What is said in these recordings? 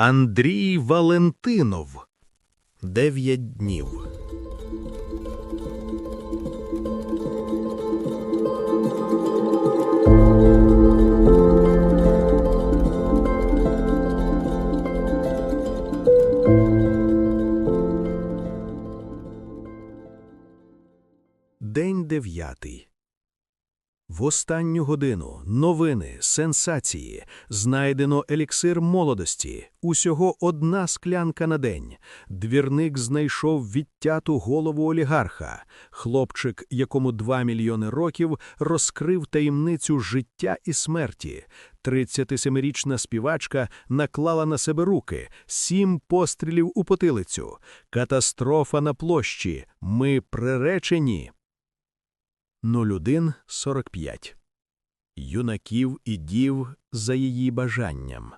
Андрій Валентинов. Дев'ять днів. День дев'ятий. В останню годину новини, сенсації, знайдено еліксир молодості, усього одна склянка на день. Двірник знайшов відтяту голову олігарха. Хлопчик, якому два мільйони років, розкрив таємницю життя і смерті. 37-річна співачка наклала на себе руки, сім пострілів у потилицю. Катастрофа на площі. Ми приречені. 01.45 Юнаків і дів за її бажанням.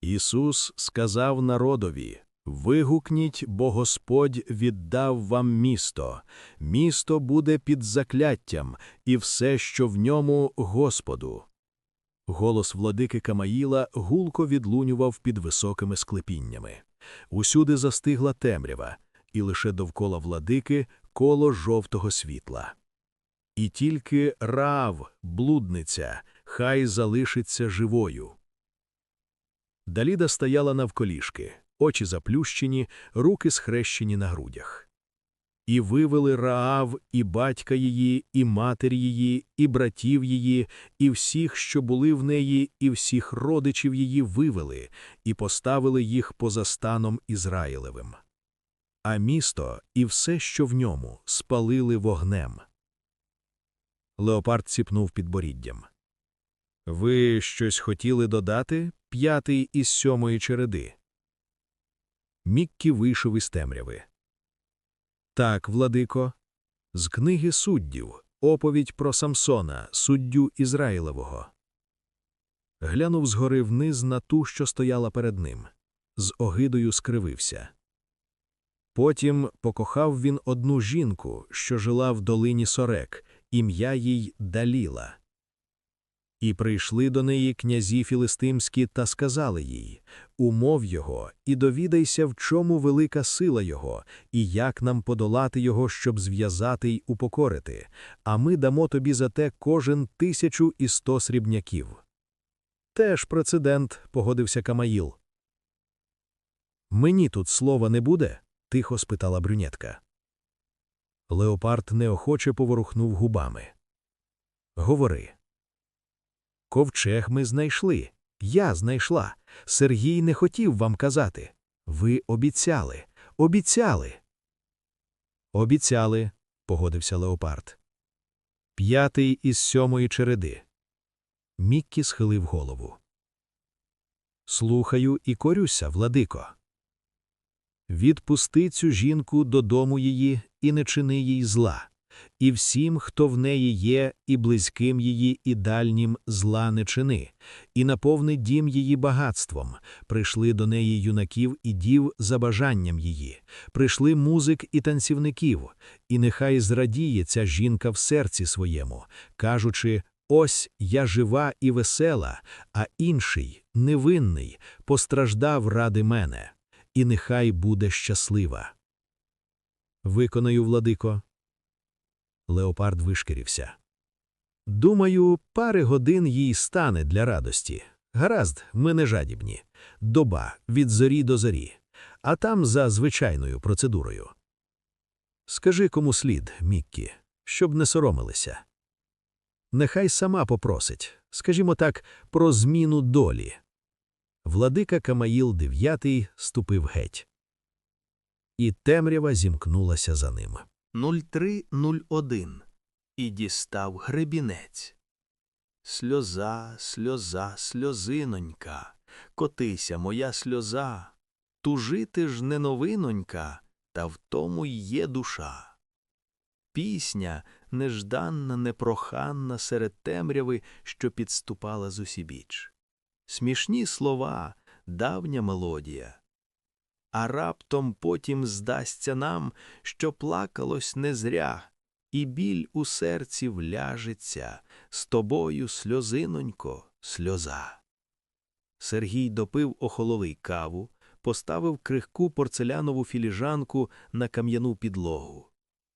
Ісус сказав народові Вигукніть, бо Господь віддав вам місто. Місто буде під закляттям, і все, що в ньому Господу. Голос владики Камаїла гулко відлунював під високими склепіннями. Усюди застигла темрява, і лише довкола владики коло жовтого світла. І тільки рав, блудниця, хай залишиться живою. Даліда стояла навколішки, очі заплющені, руки схрещені на грудях. І вивели Раав, і батька її, і матір її, і братів її, і всіх, що були в неї, і всіх родичів її вивели, і поставили їх поза станом Ізраїлевим. А місто і все, що в ньому, спалили вогнем. Леопард ціпнув підборіддям. Ви щось хотіли додати, п'ятий із сьомої череди? Міккі вийшов із темряви. Так, владико, з книги суддів, оповідь про Самсона, суддю Ізраїлевого. Глянув згори вниз на ту, що стояла перед ним. З огидою скривився. Потім покохав він одну жінку, що жила в долині Сорек, ім'я їй Даліла. І прийшли до неї князі філистимські та сказали їй Умов його, і довідайся, в чому велика сила його, і як нам подолати його, щоб зв'язати й упокорити, а ми дамо тобі за те кожен тисячу і сто срібняків. Теж прецедент, погодився Камаїл. Мені тут слова не буде? тихо спитала брюнетка. Леопард неохоче поворухнув губами. Говори. Ковчег ми знайшли. Я знайшла. Сергій не хотів вам казати. Ви обіцяли, обіцяли. Обіцяли, погодився Леопард. П'ятий із сьомої череди. Міккі схилив голову. Слухаю і корюся, владико. Відпусти цю жінку додому її і не чини їй зла, і всім, хто в неї є, і близьким її, і дальнім зла не чини, і наповни дім її багатством. Прийшли до неї юнаків і дів за бажанням її, прийшли музик і танцівників, і нехай зрадіє ця жінка в серці своєму, кажучи. Ось я жива і весела, а інший, невинний, постраждав ради мене і нехай буде щаслива. Виконаю, владико. Леопард вишкірився. Думаю, пари годин їй стане для радості. Гаразд, ми не жадібні. Доба від зорі до зорі, а там за звичайною процедурою. Скажи кому слід, Міккі, щоб не соромилися. Нехай сама попросить, скажімо так, про зміну долі. Владика Камаїл дев'ятий ступив геть. І темрява зімкнулася за ним. 0301 і дістав гребінець. Сльоза, сльоза, сльозинонька, котися моя сльоза, тужити ж не новинонька, та в тому й є душа. Пісня нежданна, непроханна серед темряви, що підступала з усібіч смішні слова, давня мелодія. А раптом потім здасться нам, що плакалось не зря, і біль у серці вляжеться, з тобою, сльозинонько, сльоза. Сергій допив охололий каву, поставив крихку порцелянову філіжанку на кам'яну підлогу.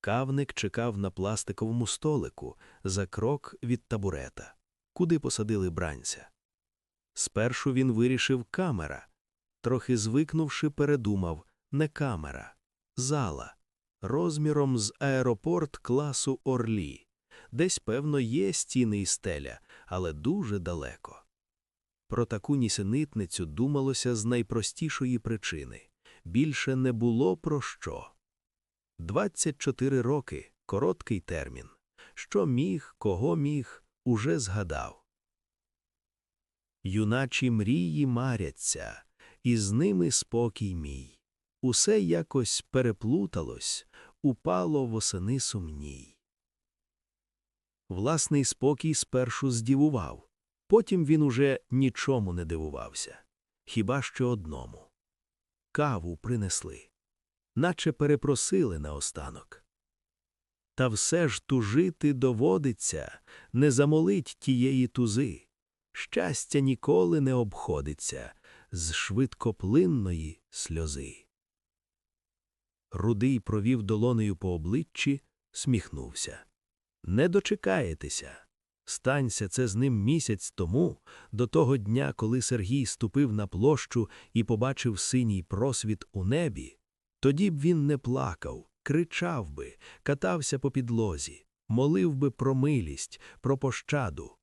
Кавник чекав на пластиковому столику за крок від табурета, куди посадили бранця. Спершу він вирішив камера. Трохи звикнувши, передумав не камера, зала, розміром з аеропорт класу Орлі. Десь, певно, є стіни і стеля, але дуже далеко. Про таку нісенітницю думалося з найпростішої причини – більше не було про що. 24 роки – короткий термін. Що міг, кого міг, уже згадав. Юначі мрії маряться, і з ними спокій мій. Усе якось переплуталось, упало восени сумній. Власний спокій спершу здивував, потім він уже нічому не дивувався, хіба що одному. Каву принесли, наче перепросили наостанок. Та все ж тужити доводиться, не замолить тієї тузи. Щастя ніколи не обходиться з швидкоплинної сльози. Рудий провів долонею по обличчі, сміхнувся. Не дочекаєтеся. Станься це з ним місяць тому, до того дня, коли Сергій ступив на площу і побачив синій просвіт у небі, тоді б він не плакав, кричав би, катався по підлозі, молив би про милість, про пощаду.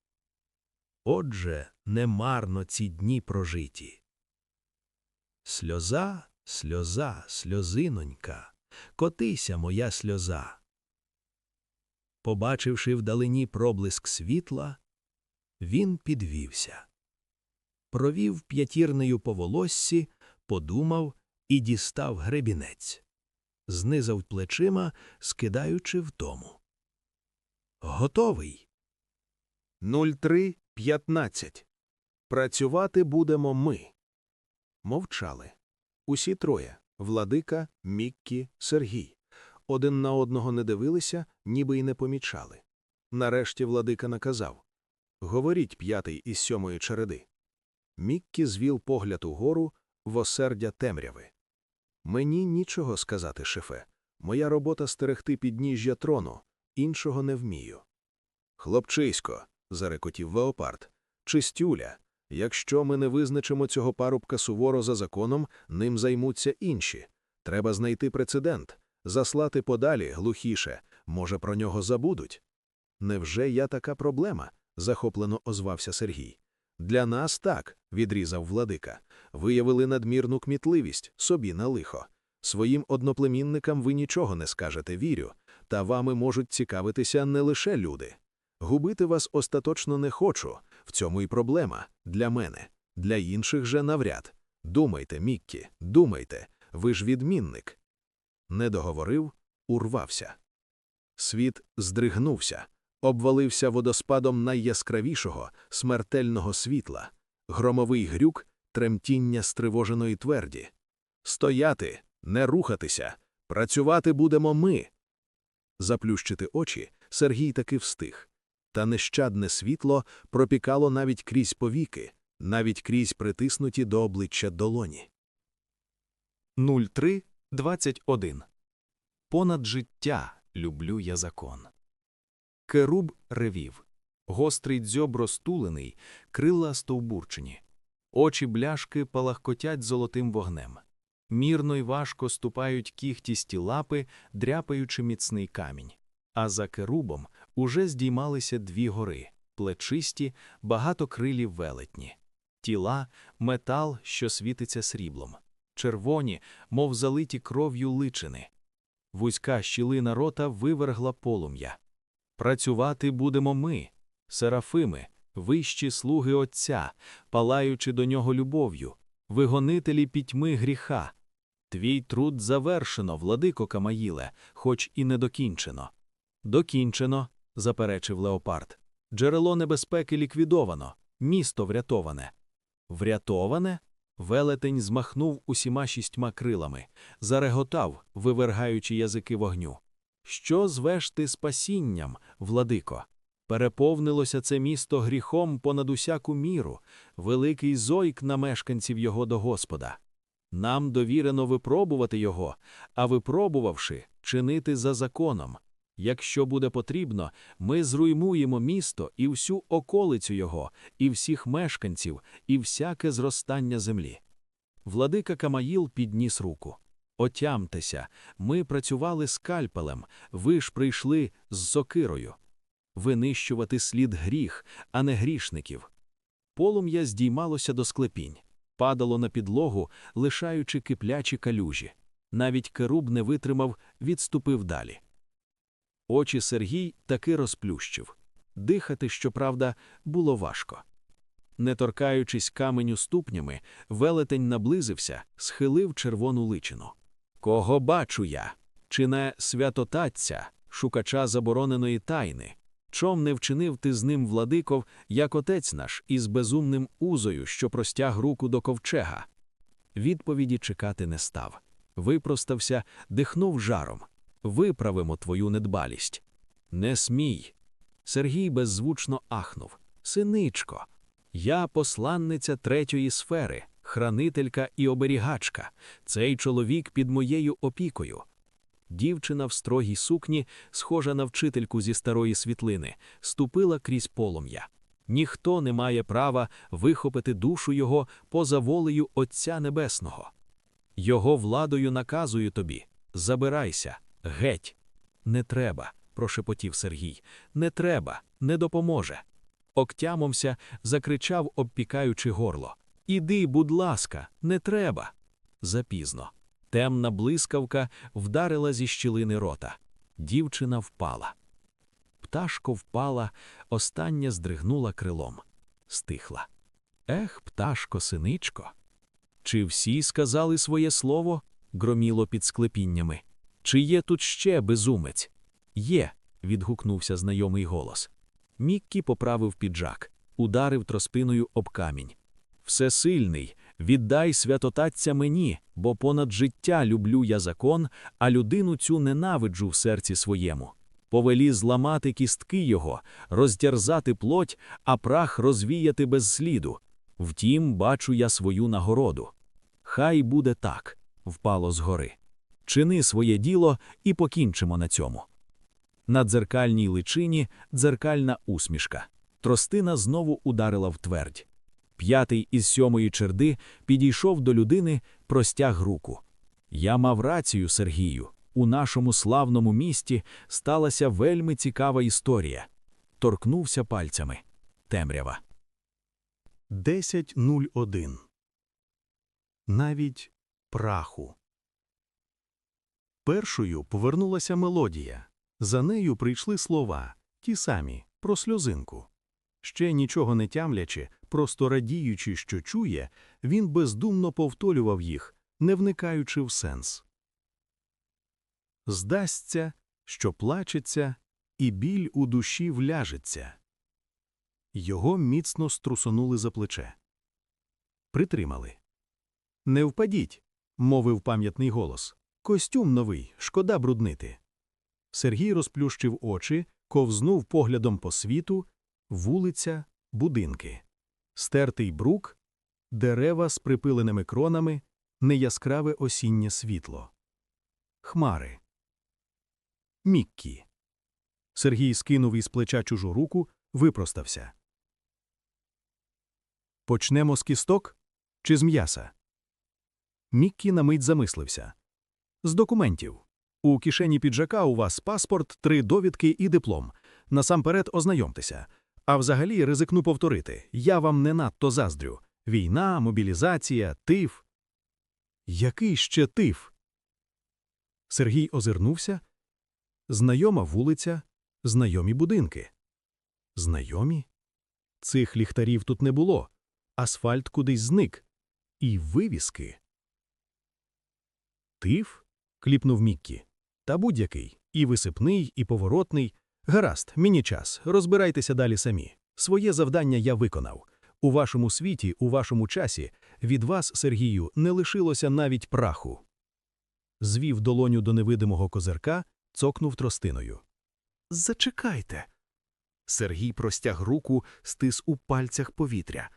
Отже, немарно ці дні прожиті. Сльоза, сльоза, сльозинонька, котися моя сльоза. Побачивши вдалині проблиск світла, він підвівся. Провів п'ятірнею по волоссі, подумав і дістав гребінець. Знизав плечима, скидаючи вдому. Готовий. 03.15. Працювати будемо ми. Мовчали. Усі троє – Владика, Міккі, Сергій. Один на одного не дивилися, ніби й не помічали. Нарешті Владика наказав – говоріть п'ятий із сьомої череди. Міккі звів погляд угору в осердя темряви. Мені нічого сказати, шефе. Моя робота стерегти підніжжя трону, іншого не вмію. Хлопчисько, зарекотів Леопард, чистюля. Якщо ми не визначимо цього парубка суворо за законом, ним займуться інші. Треба знайти прецедент, заслати подалі глухіше, може, про нього забудуть. Невже я така проблема? захоплено озвався Сергій. Для нас так, відрізав владика. Виявили надмірну кмітливість, собі на лихо. Своїм одноплемінникам ви нічого не скажете, вірю, та вами можуть цікавитися не лише люди. Губити вас остаточно не хочу, в цьому і проблема для мене, для інших же навряд. Думайте, Міккі, думайте, ви ж відмінник. Не договорив, урвався. Світ здригнувся, обвалився водоспадом найяскравішого, смертельного світла, громовий грюк, тремтіння стривоженої тверді. Стояти, не рухатися, працювати будемо ми. Заплющити очі Сергій таки встиг. Та нещадне світло пропікало навіть крізь повіки, навіть крізь притиснуті до обличчя долоні. 03.21. Понад життя люблю я закон. Керуб ревів. Гострий дзьоб розтулений, крила стовбурчені. Очі бляшки палахкотять золотим вогнем. Мірно й важко ступають кіхтісті лапи, дряпаючи міцний камінь. А за керубом уже здіймалися дві гори плечисті, багатокрилі велетні. Тіла метал, що світиться сріблом, червоні, мов залиті кров'ю личини. Вузька щілина рота вивергла полум'я. Працювати будемо ми, серафими, вищі слуги Отця, палаючи до нього любов'ю, вигонителі пітьми гріха. Твій труд завершено, владико Камаїле, хоч і не докінчено. Докінчено, заперечив Леопард. Джерело небезпеки ліквідовано, місто врятоване. Врятоване? Велетень змахнув усіма шістьма крилами, зареготав, вивергаючи язики вогню. Що звеш ти спасінням, владико? Переповнилося це місто гріхом понад усяку міру, великий зойк на мешканців його до Господа. Нам довірено випробувати його, а випробувавши, чинити за законом. Якщо буде потрібно, ми зруймуємо місто і всю околицю його, і всіх мешканців, і всяке зростання землі. Владика Камаїл підніс руку. Отямтеся, ми працювали скальпелем, ви ж прийшли з сокирою. Винищувати слід гріх, а не грішників. Полум'я здіймалося до склепінь, падало на підлогу, лишаючи киплячі калюжі. Навіть керуб не витримав, відступив далі. Очі Сергій таки розплющив. Дихати, щоправда, було важко. Не торкаючись каменю ступнями, велетень наблизився, схилив червону личину. Кого бачу я? Чи не святотатця, шукача забороненої тайни? Чом не вчинив ти з ним, владиков, як отець наш, із безумним узою, що простяг руку до ковчега? Відповіді чекати не став. Випростався, дихнув жаром. Виправимо твою недбалість. Не смій. Сергій беззвучно ахнув. Синичко, я посланниця третьої сфери, хранителька і оберігачка. Цей чоловік під моєю опікою. Дівчина в строгій сукні, схожа на вчительку зі старої світлини, ступила крізь полум'я. Ніхто не має права вихопити душу його поза волею Отця Небесного. Його владою наказую тобі забирайся, геть. Не треба, прошепотів Сергій. Не треба, не допоможе. Октямомся, закричав, обпікаючи горло. Іди, будь ласка, не треба. Запізно. Темна блискавка вдарила зі щілини рота. Дівчина впала. Пташко впала, остання здригнула крилом. Стихла. Ех, пташко, синичко. Чи всі сказали своє слово? громіло під склепіннями. Чи є тут ще безумець? Є, відгукнувся знайомий голос. Міккі поправив піджак, ударив троспиною об камінь. Всесильний, віддай святотатця мені, бо понад життя люблю я закон, а людину цю ненавиджу в серці своєму. Повелі зламати кістки його, роздерзати плоть, а прах розвіяти без сліду. Втім, бачу я свою нагороду. Хай буде так, впало згори. Чини своє діло і покінчимо на цьому. На дзеркальній личині дзеркальна усмішка. Тростина знову ударила в твердь. П'ятий із сьомої черди підійшов до людини, простяг руку. Я мав рацію, Сергію. У нашому славному місті сталася вельми цікава історія. Торкнувся пальцями. Темрява. 10.01 Навіть праху. Першою повернулася мелодія. За нею прийшли слова, ті самі, про сльозинку. Ще нічого не тямлячи, просто радіючи, що чує, він бездумно повторював їх, не вникаючи в сенс. Здасться, що плачеться, і біль у душі вляжеться. Його міцно струсонули за плече. Притримали. Не впадіть, мовив пам'ятний голос. Костюм новий, шкода бруднити. Сергій розплющив очі, ковзнув поглядом по світу, вулиця, будинки. Стертий брук, дерева з припиленими кронами, неяскраве осіннє світло. Хмари. Міккі. Сергій скинув із плеча чужу руку, випростався. Почнемо з кісток чи з м'яса? Міккі на мить замислився. З документів. У кишені піджака у вас паспорт, три довідки і диплом. Насамперед ознайомтеся. А взагалі ризикну повторити. Я вам не надто заздрю. Війна, мобілізація, тиф. Який ще тиф? Сергій озирнувся. Знайома вулиця, знайомі будинки. Знайомі? Цих ліхтарів тут не було. Асфальт кудись зник. І вивіски. Тиф? Кліпнув Міккі. Та будь-який. І висипний, і поворотний. Гаразд, мені час. Розбирайтеся далі самі. Своє завдання я виконав. У вашому світі, у вашому часі, від вас, Сергію, не лишилося навіть праху. Звів долоню до невидимого козирка, цокнув тростиною. Зачекайте. Сергій простяг руку, стис у пальцях повітря.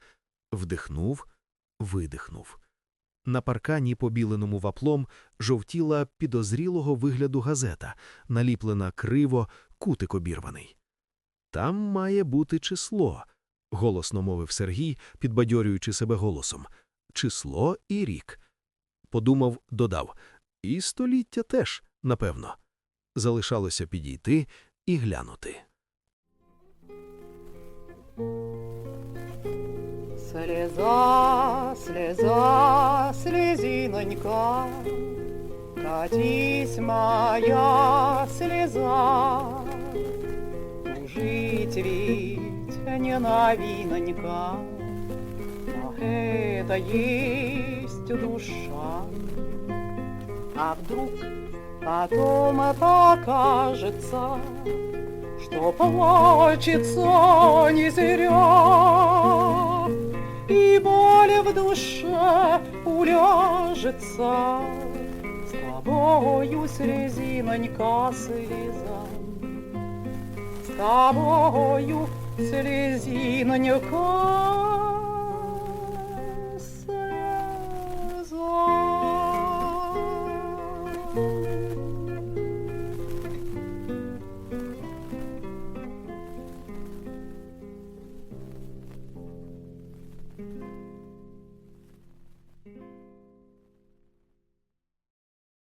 Вдихнув, видихнув. На паркані, побіленому ваплом, жовтіла підозрілого вигляду газета, наліплена криво, кутик обірваний. Там має бути число, голосно мовив Сергій, підбадьорюючи себе голосом. Число і рік. Подумав, додав. І століття теж, напевно. Залишалося підійти і глянути. Слеза, слеза, слезинонька, Катись, моя слеза. Жить ведь не новинонька, Но это есть душа. А вдруг потом покажется, Что плачется не зря, И боль в душе уляжется. С тобою, слезинонька, слеза, С тобою, слезинонька,